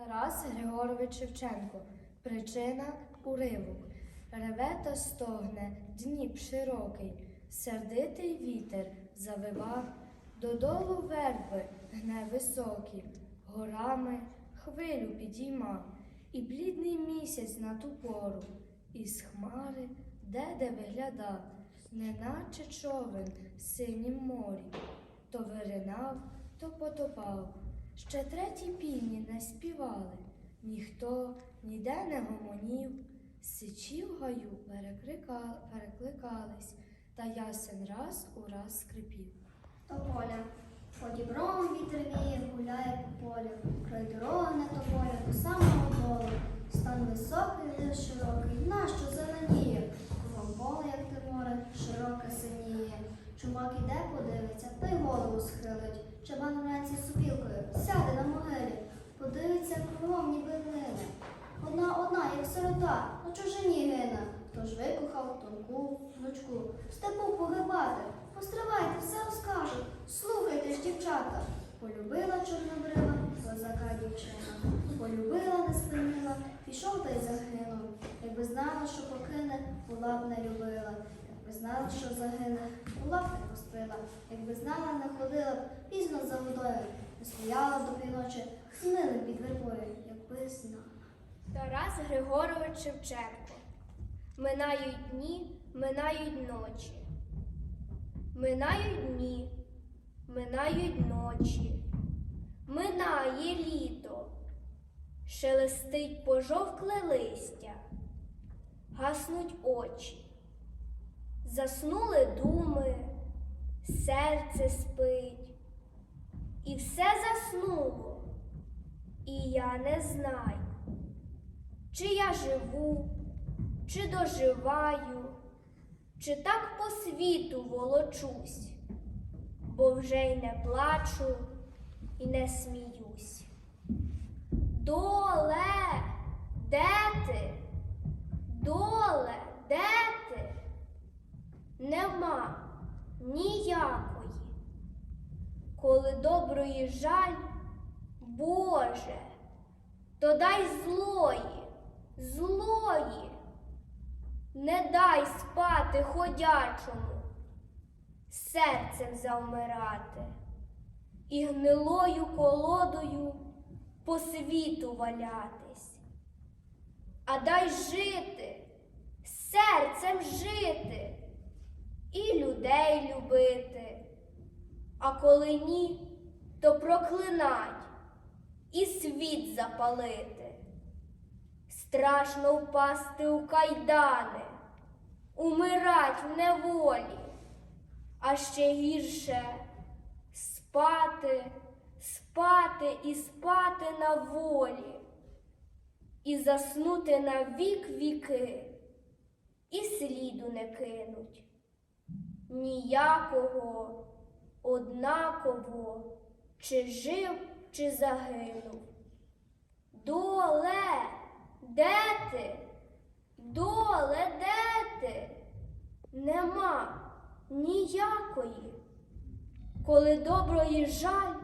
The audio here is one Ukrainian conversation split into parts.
Тарас Григорович Шевченко. Причина уривок. Реве та стогне Дніп широкий, сердитий вітер завивав, додолу верби гне високі, горами хвилю підіймав, і блідний місяць на ту пору, із хмари де-де виглядав, неначе човен в синім морі, то виринав, то потопав. Ще треті півні не співали, ніхто ніде не гомонів, сичі в гаю перекликались, та ясен раз у раз скрипів. Тополя. По діброму вітер віє, гуляє по полю. Край дороги не тополя до самого долу. Стан високий, лис широкий, нащо зеленіє? Кругом поле, як те море, широке синіє. Чумак іде, подивиться, та й голову схилить. Чабан вранці супілкою, сяде на могилі, подивиться кругом, ніби глине. Одна одна, як сирота, на чужині гине. Хто ж викохав тонку внучку, в степу погибати. Постривайте, все розкажу. Слухайте ж, дівчата. Полюбила чорнобрива, козака дівчина. Полюбила, не спинила, пішов та й загинув. Якби знала, що покине, була б не любила. Якби знала, що загине, була б не пустила. Якби знала, не ходила б пізно за водою. Не стояла до півночі, з під вербою, якби знала. Тарас Григорович Шевченко. Минають дні, минають ночі. Минають дні, минають ночі. Минає літо, шелестить пожовкле листя, гаснуть очі. Заснули думи, серце спить, і все заснуло, і я не знаю. Чи я живу, чи доживаю, чи так по світу волочусь, бо вже й не плачу і не сміюсь. Доле, де ти? Доле, де ти? Нема ніякої. Коли доброї жаль, Боже, то дай злої, злої, не дай спати ходячому, серцем завмирати і гнилою колодою по світу валятись. А дай жити, серцем жити і людей любити. А коли ні, то проклинать і світ запалити. Страшно впасти у кайдани, умирать в неволі, а ще гірше спати, спати і спати на волі, і заснути на вік віки, і сліду не кинуть. Ніякого, однаково, чи жив, чи загинув. Доле, де ти? Доле, де ти? Нема ніякої. Коли доброї жаль,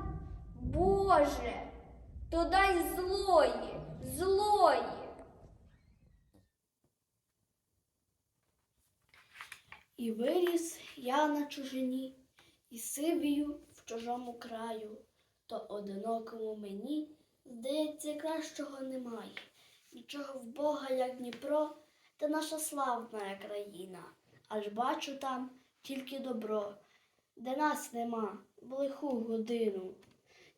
Боже, то дай злої, злої. І виріс я на чужині, і сивію в чужому краю, то одинокому мені, здається, кращого немає. Нічого в Бога, як Дніпро, та наша славна країна. Аж бачу там тільки добро, де нас нема в лиху годину.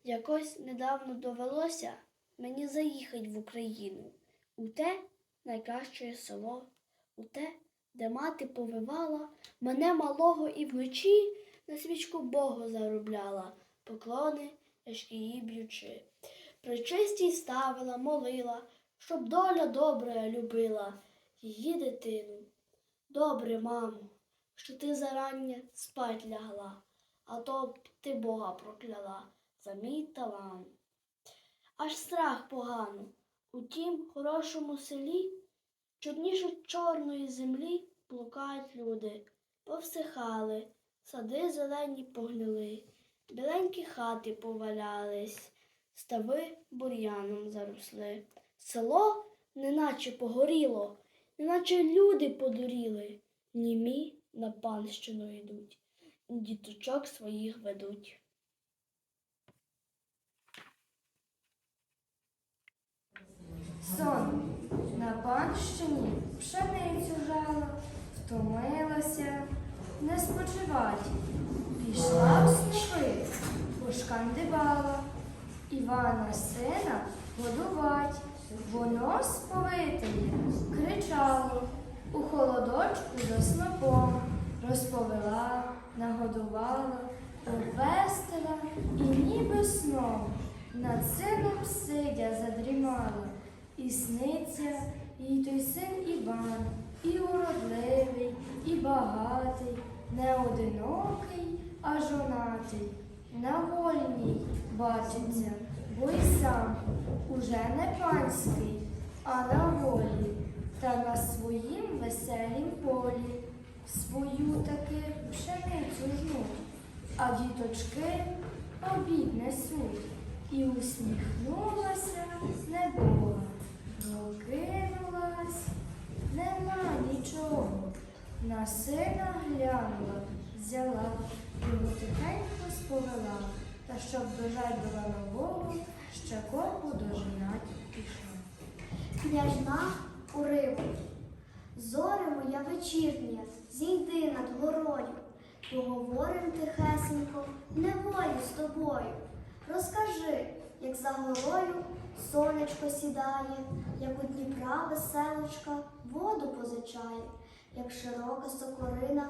Якось недавно довелося мені заїхать в Україну, у те найкраще село, у те, де мати повивала мене малого і вночі на свічку Богу заробляла, поклони тяжкі б'ючи. Причистій ставила, молила, щоб доля добра любила її дитину. Добре, мамо, що ти зарання спать лягла, а то б ти Бога прокляла за мій талант. Аж страх погано, у тім хорошому селі Чорніше чорної землі блукають люди, повсихали, сади зелені погнили, біленькі хати повалялись, стави бур'яном заросли. Село неначе погоріло, неначе люди подуріли, німі на панщину йдуть, діточок своїх ведуть. Сон на панщині пшеницю жала, втомилася, не спочивать. Пішла в снопи, пошкандибала, Івана сина годувать. Воно сповитиє, кричало, у холодочку за снопом, розповела, нагодувала, обвестила і ніби сном над сином сидя задрімала. І сниться їй той син Іван, і уродливий, і багатий, не одинокий, а жонатий. На вольній бачиться, бо й сам уже не панський, а на волі, та на своїм веселім полі свою таки пшеницю жнуть, а діточки обід несуть. І усміхнулася небога, прокинулась, нема нічого. На сина глянула, взяла, його тихенько сповела, та щоб дожать до нового, ще копу дожинать пішла. Княжна уриву. Зоре моя вечірня, зійди над горою, поговорим тихесенько, неволі з тобою. Розкажи, як за горою сонечко сідає, як у Дніпра веселочка воду позичає, як широка сокорина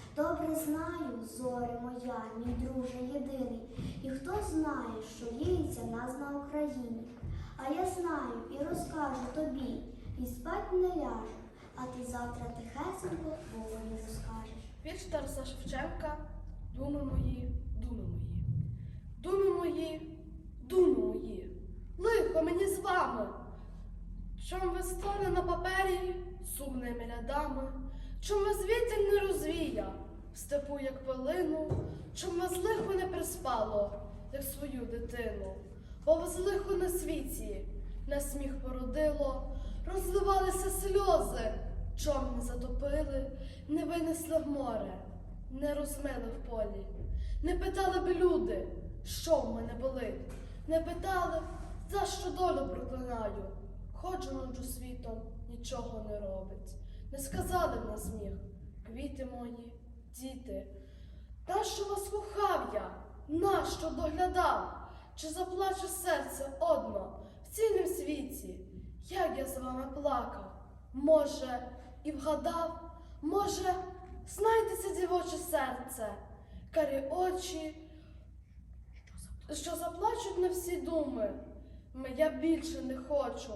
Добре знаю, зоре моя, мій друже єдиний, і хто знає, що віється нас на Україні. А я знаю і розкажу тобі, і спать не ляже, а ти завтра тихесенько Богові розкажеш. Вірш Тараса Шевченка Думи мої, думи мої. Думи мої, думи мої. Лихо мені з вами. Чом ви стоне на папері сумними рядами, чом вас вітер не розвія, в степу, як пилину, чом вас лихо не приспало, як свою дитину, бо вас лихо на світі, на сміх породило, розливалися сльози, чом не затопили, не винесли в море, не розмили в полі, не питали б люди, що в мене болить, не питали, за що долю проклинаю. Ходжу ночу світом, нічого не робить. Не сказали на сміх, квіти мої, діти. Нащо вас кохав я? Нащо доглядав? Чи заплаче серце одно в цілім світі? Як я з вами плакав? Може, і вгадав, може, знайдеться дівоче серце, карі очі, що заплачуть на всі думи. М, Я більше не хочу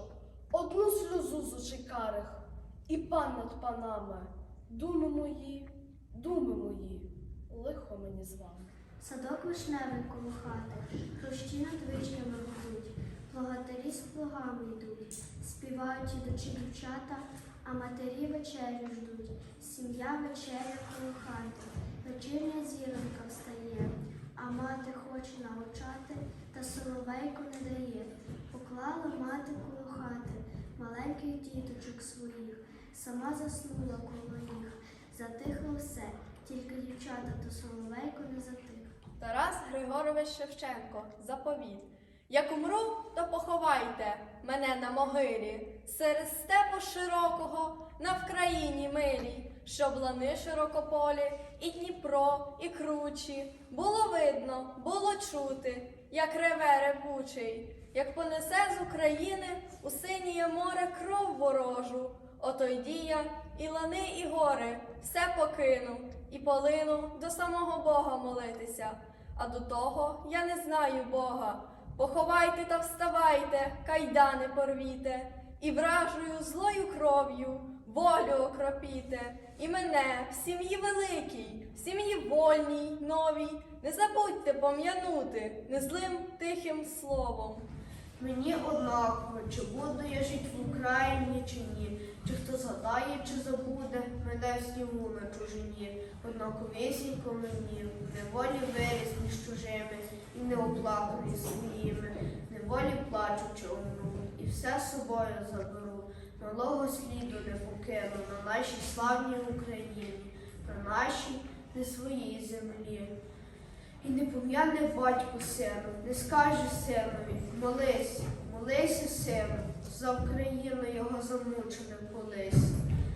одну сльозу з очей карих і пан над панами. Думи мої, думи мої, лихо мені з вами. Садок вишневий коло хати, хрущі над вишнями гудуть, плугатарі з плугами йдуть, співають ідучі дівчата, а матері вечерю ждуть. Сім'я вечеря коло хати, вечірня зіронька встає, а мати хоче навчати, та соловейку не дає. Поклала мати коло хати маленьких діточок своїх, сама заснула коло них. Затихло все, тільки дівчата то соловейко не затих. Тарас Григорович Шевченко, заповіт. Як умру, то поховайте мене на могилі, серед степу широкого, на Вкраїні милій, щоб лани широкополі, і Дніпро, і кручі. Було видно, було чути, як реве ревучий, як понесе з України у синє море кров ворожу. Ото й дія, і лани, і гори, все покину, і полину до самого Бога молитися. А до того я не знаю Бога. Поховайте та вставайте, кайдани порвіте, і вражою злою кров'ю волю окропіте, і мене в сім'ї великій, в сім'ї вольній, новій, не забудьте пом'янути незлим тихим словом. Мені однаково, чи буду я жить в Україні чи ні, чи хто згадає, чи забуде мене в снігу на чужині, однаковісінько мені, неволі виріс між чужими, і не оплаканий своїми, в неволі плачучи умру, і все з собою заберу, малого сліду не покину на нашій славній Україні, на нашій не своїй землі. І не пом'яне батько сину, не скаже синові, молись, молися, сину, за Україну його замученим колись.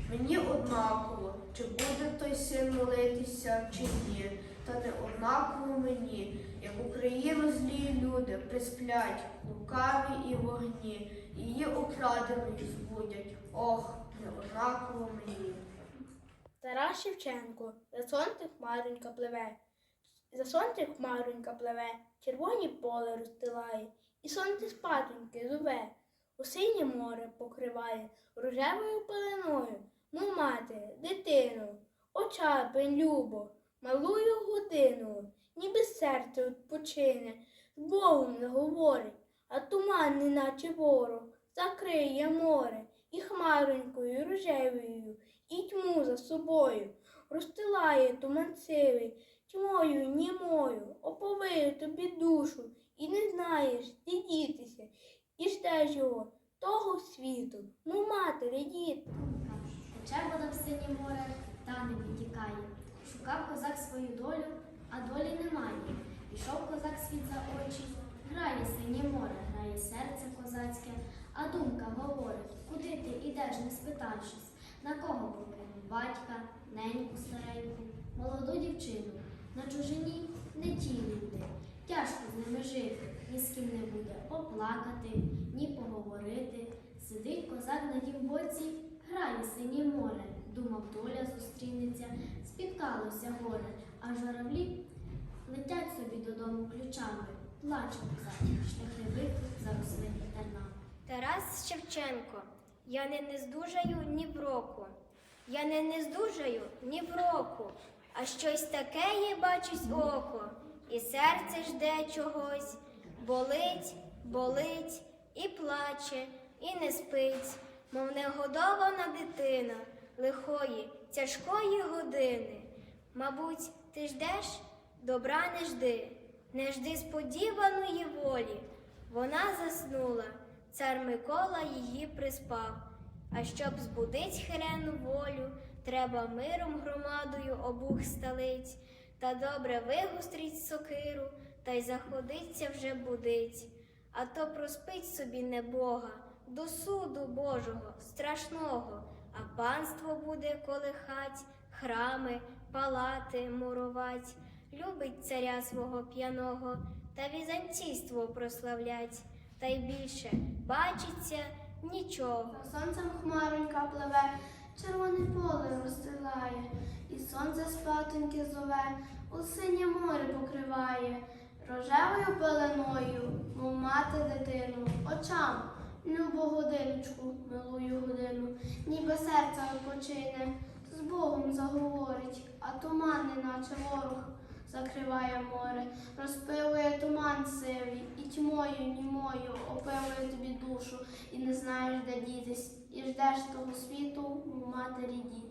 Мені однаково, чи буде той син молитися, чи ні, та не однаково мені, як Україну злі люди присплять, лукаві і вогні, її окраденою збудять. Ох, не однаково мені. Тарас Шевченко, за сонце хмаренька пливе, за сонце хмаренька пливе, червоні поле розстилає, і сонце спатоньки зове, у синє море покриває рожевою пеленою, ну мати, дитину, очапень любо, малую годину, ніби серце відпочине, з Богом заговорить, а туман, неначе ворог, закриє море, і хмаронькою рожевою, і тьму за собою, розстилає туман сивий, тьмою німою, оповиє тобі душу, і не знаєш, де дітися, і ждеш його, того світу, ну матері, діти. Тече вода в синє море, та не підтікає. Шукав козак свою долю, а долі немає. Пішов козак світ за очі, грає синє море, грає серце козацьке, а думка говорить, куди ти ідеш, не спитавшись, на кого покинув батька, неньку стареньку, молоду дівчину. На чужині не ті люди. Тяжко з ними жити, ні з ким не буде оплакати, ні поговорити. Сидить козак на тім боці, грає синє море, думав, доля зустрінеться, спіткалося горе, а журавлі летять собі додому ключами, плаче козачі, шляхи виклик заросли тернами. Тарас Шевченко, я не нездужаю ні в року. Я не нездужаю ні в року, а щось таке є бачить око, і серце жде чогось, болить, болить, і плаче, і не спить, мов негодована дитина лихої, тяжкої години. Мабуть, ти ждеш, добра не жди, не жди сподіваної волі. Вона заснула, цар Микола її приспав. А щоб збудить хирену волю, треба миром громадою обух столиць, та добре вигострить сокиру, та й заходиться вже будить. А то проспить собі небога до суду Божого, страшного, а панство буде колихать, храми, палати мурувать, любить царя свого п'яного, та візанційство прославлять, та й більше бачиться нічого. Сонцем хмаронька пливе, червоне поле розстилає, і сонце спатоньки зове, у синє море покриває, рожевою пеленою, мов мати дитину, очам, любо годиночку, милую годину, ніби серце відпочине, з Богом заговорить, а туман, неначе ворог. Закриває море, розпилує туман сивий, і тьмою німою опилує тобі душу, і не знаєш, де дітись, і ждеш того світу, мов матері діти.